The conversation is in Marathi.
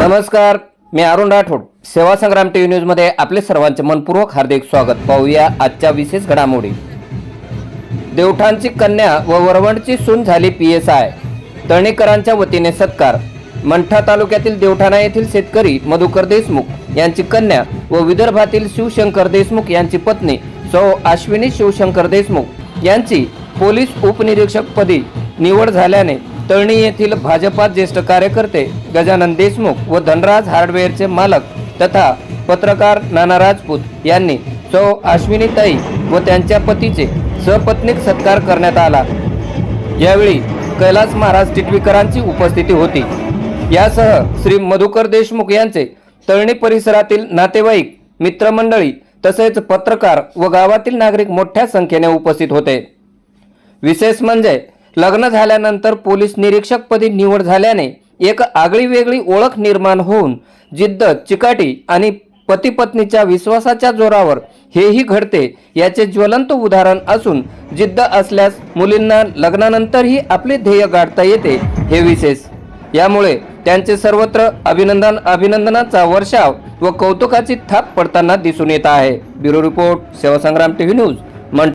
नमस्कार मी अरुण राठोड. सेवा संग्राम टीव्ही न्यूजमध्ये आपले सर्वांचे मनपूर्वक हार्दिक स्वागत. पाहूया आजच्या विशेष घडामोडी. देवठाणची कन्या व वरवणची सून झाली पी एस आय तळणीकरांच्या वतीने सत्कार. मंठा तालुक्यातील देवठाणा येथील शेतकरी मधुकर देशमुख यांची कन्या व विदर्भातील शिवशंकर देशमुख यांची पत्नी सौ अश्विनी शिवशंकर देशमुख यांची पोलीस उपनिरीक्षक पदी निवड झाल्याने तळणी येथील भाजपा ज्येष्ठ कार्यकर्ते गजानन देशमुख व धनराज हार्डवेअरचे मालक तथा पत्रकार नाना राजपूत यांनी सौ अश्विनीताई व त्यांच्या पतीचे सपत्नीक सत्कार करण्यात आला. यावेळी कैलास महाराज टिटवीकरांची उपस्थिती होती. यासह श्री मधुकर देशमुख यांचे तळणी परिसरातील नातेवाईक मित्रमंडळी तसेच पत्रकार व गावातील नागरिक मोठ्या संख्येने उपस्थित होते. विशेष म्हणजे लग्न झाल्यानंतर पोलीस निरीक्षकपदी निवड झाल्याने एक आगळी वेगळी ओळख निर्माण होऊन जिद्द चिकाटी आणि पतीपत्नीच्या विश्वासाच्या जोरावर हेही घडते याचे ज्वलंत उदाहरण असून जिद्द असल्यास मुलींना लग्नानंतरही आपले ध्येय गाठता येते हे विशेष. यामुळे त्यांचे सर्वत्र अभिनंदन अभिनंदनाचा वर्षाव व कौतुकाची थाप पडताना दिसून येत आहे. Bureau report Sevasangram TV news